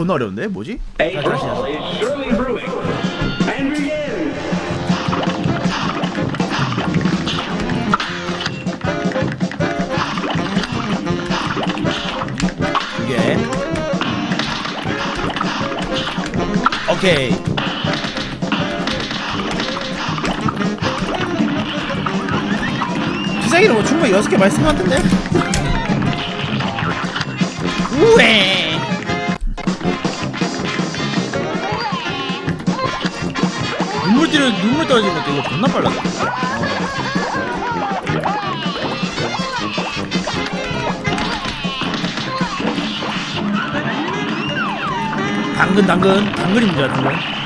존나 어려운데 뭐지? A 다시. 이게. 오케이. 기상이는 뭐 충분히 여섯 개 말씀 같은데? 우에 눈물 뛰는 눈물 떨어지는 것도 이거 존나 빨라. 당근 당근. 문제야 당근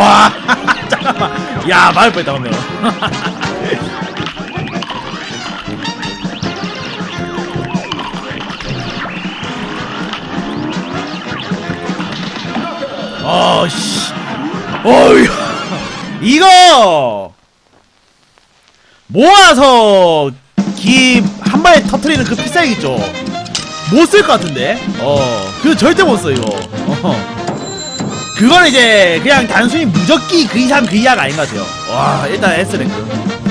와. 잠깐만. 야 맞을 뻔했다 방금 어씨. 어휴. 이거! 모아서 기한 방에 터트리는 그 필살기 있죠. 못 쓸 것 같은데? 어. 그거 절대 못 써 이거. 어 그거는 이제 그냥 단순히 무적기 그 이상 그 이하가 아닌 것 같아요. 와 일단 S랭크